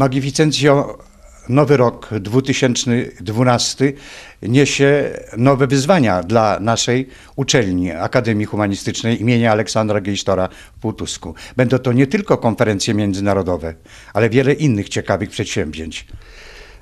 Magnificencjo, nowy rok 2012 niesie nowe wyzwania dla naszej uczelni Akademii Humanistycznej imienia Aleksandra Gejsztora w Półtusku. Będą to nie tylko konferencje międzynarodowe, ale wiele innych ciekawych przedsięwzięć.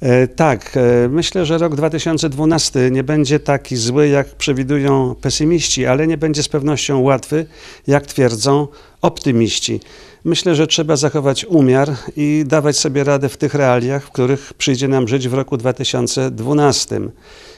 E, Tak, e, myślę, że rok 2012 nie będzie taki zły, jak przewidują pesymiści, ale nie będzie z pewnością łatwy, jak twierdzą optymiści. Myślę, że trzeba zachować umiar i dawać sobie radę w tych realiach, w których przyjdzie nam żyć w roku 2012.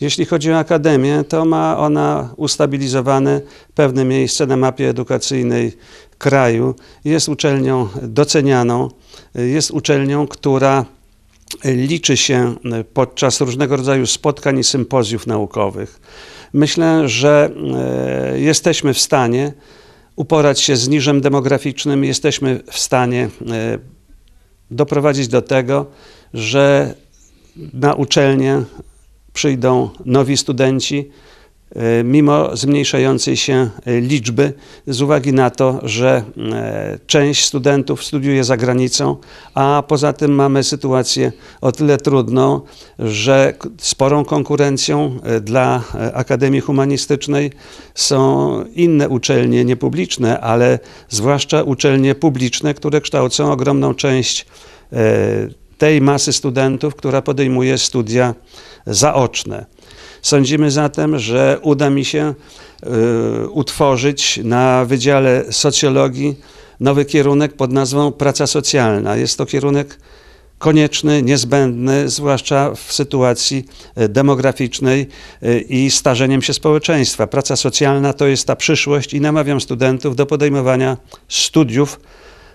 Jeśli chodzi o akademię, to ma ona ustabilizowane pewne miejsce na mapie edukacyjnej kraju. Jest uczelnią docenianą, jest uczelnią, która liczy się podczas różnego rodzaju spotkań i sympozjów naukowych. Myślę, że e, jesteśmy w stanie uporać się z niżem demograficznym, jesteśmy w stanie e, doprowadzić do tego, że na uczelnię przyjdą nowi studenci, mimo zmniejszającej się e, liczby, z uwagi na to, że e, część studentów studiuje za granicą, a poza tym mamy sytuację o tyle trudną, że sporą konkurencją e, dla e, Akademii Humanistycznej są inne uczelnie niepubliczne, ale zwłaszcza uczelnie publiczne, które kształcą ogromną część e, tej masy studentów, która podejmuje studia zaoczne. Sądzimy zatem, że uda mi się y, utworzyć na Wydziale Socjologii nowy kierunek pod nazwą praca socjalna. Jest to kierunek konieczny, niezbędny, zwłaszcza w sytuacji e, demograficznej e, i starzeniem się społeczeństwa. Praca socjalna to jest ta przyszłość i namawiam studentów do podejmowania studiów,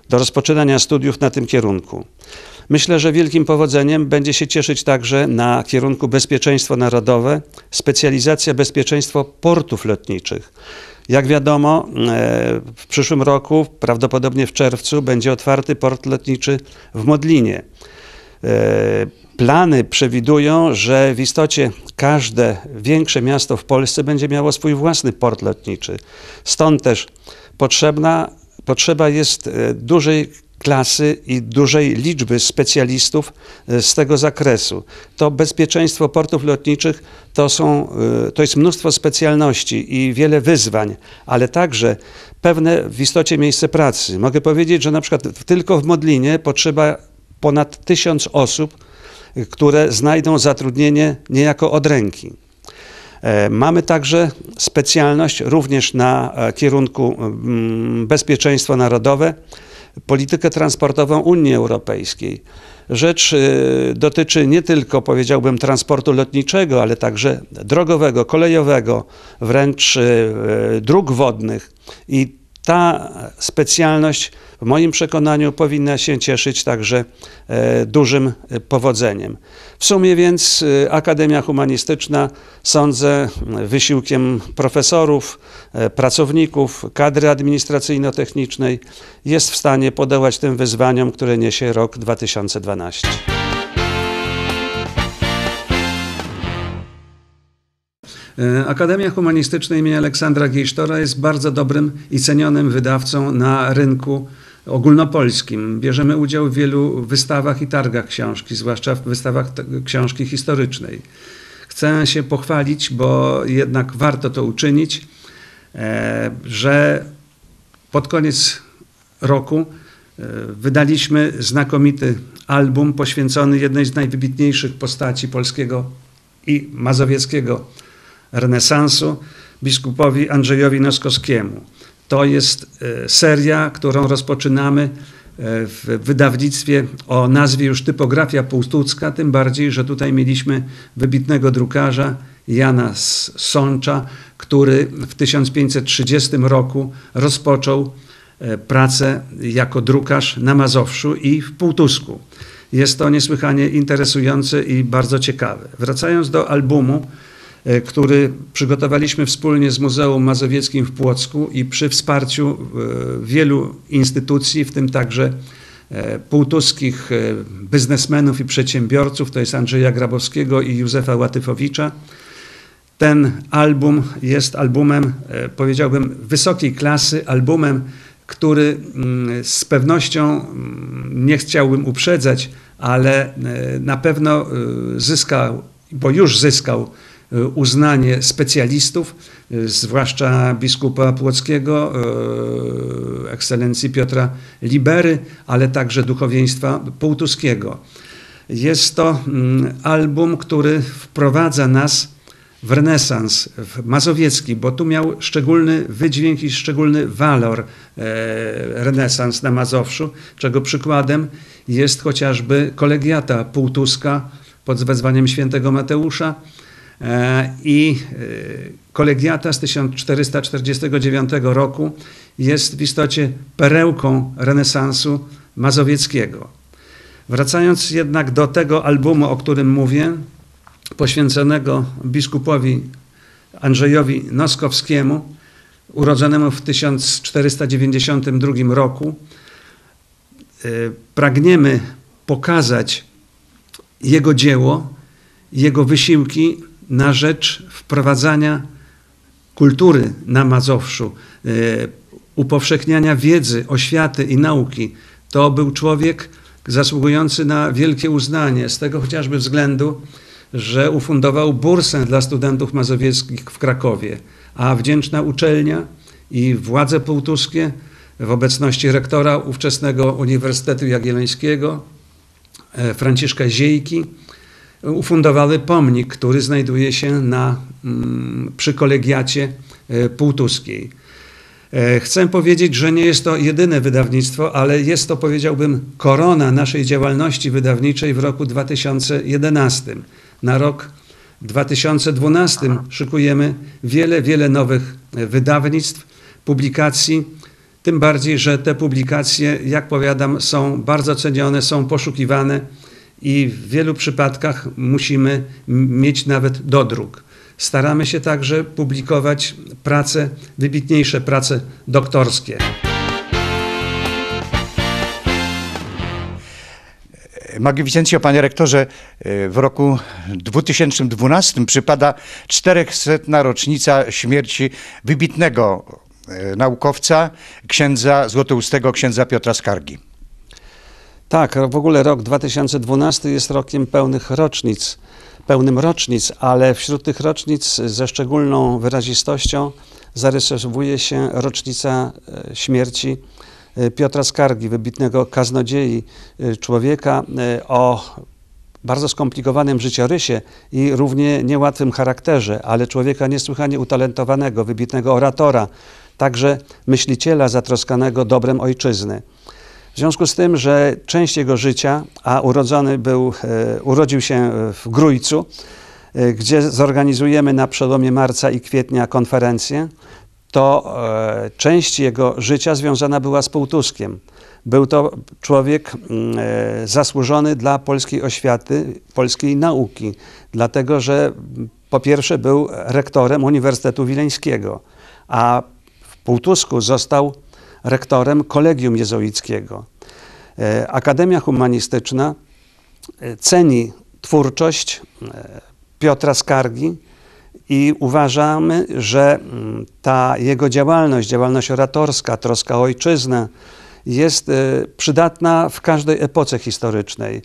do rozpoczynania studiów na tym kierunku. Myślę, że wielkim powodzeniem będzie się cieszyć także na kierunku bezpieczeństwo narodowe, specjalizacja bezpieczeństwo portów lotniczych. Jak wiadomo, e, w przyszłym roku, prawdopodobnie w czerwcu, będzie otwarty port lotniczy w Modlinie. E, Plany przewidują, że w istocie każde większe miasto w Polsce będzie miało swój własny port lotniczy. Stąd też potrzebna, potrzeba jest e, dużej klasy i dużej liczby specjalistów e, z tego zakresu. To bezpieczeństwo portów lotniczych to, są, e, to jest mnóstwo specjalności i wiele wyzwań, ale także pewne w istocie miejsce pracy. Mogę powiedzieć, że na przykład tylko w Modlinie potrzeba ponad tysiąc osób, y, które znajdą zatrudnienie niejako od ręki. E, Mamy także specjalność również na e, kierunku bezpieczeństwo narodowe, politykę transportową Unii Europejskiej. Rzecz y, dotyczy nie tylko, powiedziałbym, transportu lotniczego, ale także drogowego, kolejowego, wręcz y, y, dróg wodnych. I ta specjalność, w moim przekonaniu, powinna się cieszyć także e, dużym powodzeniem. W sumie więc e, Akademia Humanistyczna, sądzę, wysiłkiem profesorów, e, pracowników, kadry administracyjno-technicznej jest w stanie podołać tym wyzwaniom, które niesie rok 2012. Akademia Humanistyczna im. Aleksandra Gejsztora jest bardzo dobrym i cenionym wydawcą na rynku ogólnopolskim. Bierzemy udział w wielu wystawach i targach książki, zwłaszcza w wystawach książki historycznej. Chcę się pochwalić, bo jednak warto to uczynić, e, że pod koniec roku e, wydaliśmy znakomity album poświęcony jednej z najwybitniejszych postaci polskiego i mazowieckiego renesansu, biskupowi Andrzejowi Noskowskiemu. To jest e, seria, którą rozpoczynamy e, w wydawnictwie o nazwie już Typografia Półtucka, tym bardziej, że tutaj mieliśmy wybitnego drukarza Jana Sącza, który w 1530 roku rozpoczął e, pracę jako drukarz na Mazowszu i w Półtusku. Jest to niesłychanie interesujące i bardzo ciekawe. Wracając do albumu, który przygotowaliśmy wspólnie z Muzeum Mazowieckim w Płocku i przy wsparciu e, wielu instytucji, w tym także e, półtuskich e, biznesmenów i przedsiębiorców, to jest Andrzeja Grabowskiego i Józefa Łatyfowicza. Ten album jest albumem, e, powiedziałbym, wysokiej klasy, albumem który mm, z pewnością mm, nie chciałbym uprzedzać, ale e, na pewno e, zyskał, bo już zyskał e, uznanie specjalistów, e, zwłaszcza biskupa Płockiego, e, ekscelencji Piotra Libery, ale także duchowieństwa półtuskiego. Jest to mm, album, który wprowadza nas w renesans w mazowiecki, bo tu miał szczególny wydźwięk i szczególny walor e, renesans na Mazowszu, czego przykładem jest chociażby kolegiata półtuska pod wezwaniem świętego Mateusza e, i e, kolegiata z 1449 roku jest w istocie perełką renesansu mazowieckiego. Wracając jednak do tego albumu, o którym mówię, poświęconego biskupowi Andrzejowi Noskowskiemu, urodzonemu w 1492 roku, e, pragniemy pokazać jego dzieło, jego wysiłki na rzecz wprowadzania kultury na Mazowszu, e, upowszechniania wiedzy, oświaty i nauki. To był człowiek zasługujący na wielkie uznanie, z tego chociażby względu, że ufundował bursę dla studentów mazowieckich w Krakowie, a wdzięczna uczelnia i władze półtuskie w obecności rektora ówczesnego Uniwersytetu Jagiellońskiego, e, Franciszka Ziejki, ufundowały pomnik, który znajduje się na, mm, przy kolegiacie e, półtuskiej. E, Chcę powiedzieć, że nie jest to jedyne wydawnictwo, ale jest to, powiedziałbym, korona naszej działalności wydawniczej w roku 2011. Na rok 2012 szykujemy wiele, wiele nowych e, wydawnictw, publikacji. Tym bardziej, że te publikacje, jak powiadam, są bardzo cenione, są poszukiwane i w wielu przypadkach musimy mieć nawet dodruk. Staramy się także publikować prace, wybitniejsze prace doktorskie. Magnificencjo, panie rektorze, e, w roku 2012 przypada 400. rocznica śmierci wybitnego e, naukowca, księdza złotoustego, księdza Piotra Skargi. Tak, w ogóle rok 2012 jest rokiem pełnych rocznic, pełnym rocznic, ale wśród tych rocznic ze szczególną wyrazistością zarysowuje się rocznica e, śmierci e, Piotra Skargi, wybitnego kaznodziei, e, człowieka o bardzo skomplikowanym życiorysie i równie niełatwym charakterze, ale człowieka niesłychanie utalentowanego, wybitnego oratora, także myśliciela zatroskanego dobrem ojczyzny. W związku z tym, że część jego życia, a urodzony był, e, urodził się w Grójcu, e, gdzie zorganizujemy na przełomie marca i kwietnia konferencję, to e, część jego życia związana była z Półtuskiem. Był to człowiek e, zasłużony dla polskiej oświaty, polskiej nauki, dlatego że po pierwsze był rektorem Uniwersytetu Wileńskiego, a w Półtusku został rektorem Kolegium Jezuickiego. E, Akademia Humanistyczna e, ceni twórczość e, Piotra Skargi i uważamy, że mm, ta jego działalność, działalność oratorska, troska o ojczyznę jest przydatna w każdej epoce historycznej.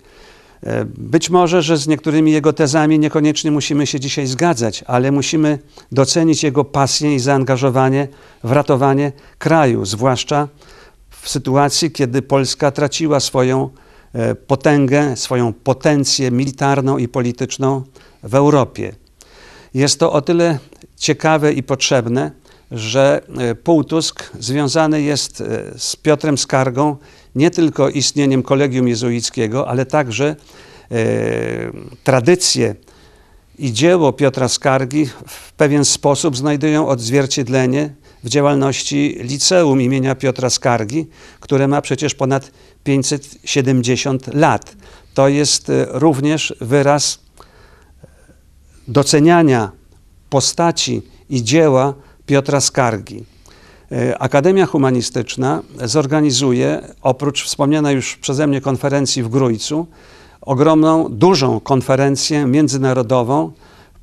E, Być może, że z niektórymi jego tezami niekoniecznie musimy się dzisiaj zgadzać, ale musimy docenić jego pasję i zaangażowanie w ratowanie kraju, zwłaszcza w sytuacji, kiedy Polska traciła swoją e, potęgę, swoją potencję militarną i polityczną w Europie. Jest to o tyle ciekawe i potrzebne, że e, Półtusk związany jest z Piotrem Skargą nie tylko istnieniem kolegium jezuickiego, ale także e, tradycje i dzieło Piotra Skargi w pewien sposób znajdują odzwierciedlenie w działalności liceum imienia Piotra Skargi, które ma przecież ponad 570 lat. To jest e, również wyraz doceniania postaci i dzieła Piotra Skargi. E, Akademia Humanistyczna zorganizuje, oprócz wspomnianej już przeze mnie konferencji w Grójcu, ogromną, dużą konferencję międzynarodową,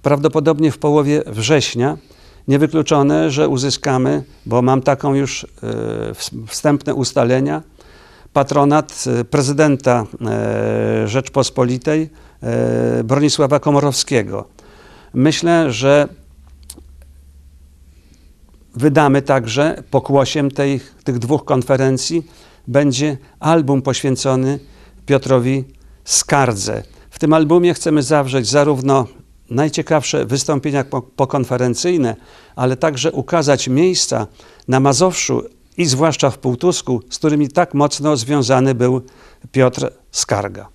prawdopodobnie w połowie września, Niewykluczone, że uzyskamy, bo mam taką już e, ws- wstępne ustalenia, patronat e, prezydenta Rzeczpospolitej Bronisława Komorowskiego. Myślę, że wydamy także pokłosiem tej, tych dwóch konferencji będzie album poświęcony Piotrowi Skardze. W tym albumie chcemy zawrzeć zarówno najciekawsze wystąpienia po- pokonferencyjne, ale także ukazać miejsca na Mazowszu i zwłaszcza w Półtusku, z którymi tak mocno związany był Piotr Skarga.